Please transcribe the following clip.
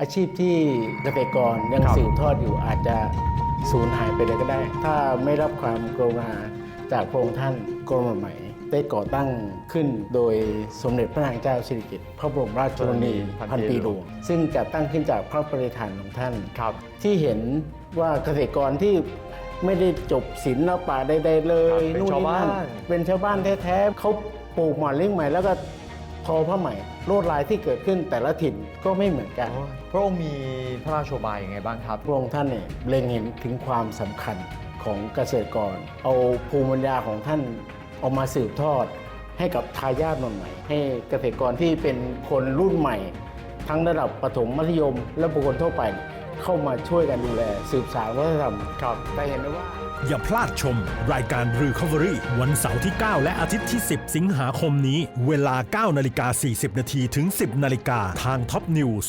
อาชีพที่เกษตรกรยังครับสืบทอดอยู่อาจจะสูญหายไปเลยก็ได้ ถ้าไม่รับความกรุณาจากพระองค์ท่านกรมใหม่ได้ก่อตั้งขึ้นโดยสมเด็จพระนางเจ้าสิริกิติ์พระบรมราชชนนีพันปีหลวงซึ่งจัดตั้งขึ้นจากพระประดิษฐานของท่านครับ ที่เห็นว่าเกษตรกรที่ไม่ได้จบศิลปะใดๆเลยครับเป็นนู่นชาวนี่นั่นบ้านเป็นชาวบ้านแท้ๆเขาปลูกหมอนเลี้ยงใหม่แล้วก็ ทอผ้าใหม่ลวดลายที่เกิดขึ้นแต่ละถิ่นก็ไม่เหมือนกัน พระองค์มีพระราชโบายยังไงบ้างครับพระองค์ท่านเนี่ยเล็งเห็นถึงความสำคัญของเกษตรกร เอาภูมิปัญญาของท่านเออกมาสืบทอดให้กับทายาทรุ่นใหม่ ให้เกษตรกรที่เป็นคนรุ่นใหม่ ทั้งระดับประถมมัธยม และบุคคลทั่วไป เข้ามาช่วยกันดูแล สืบสานวัฒนธรรมครับแต่เห็นได้ว่า อย่าพลาดชม รายการ Recovery วันเสาร์ที่ 9 และอาทิตย์ที่ 10 สิงหาคมนี้ เวลา9นาฬิกา40 นาทีถึง 10 นาฬิกาทาง Top News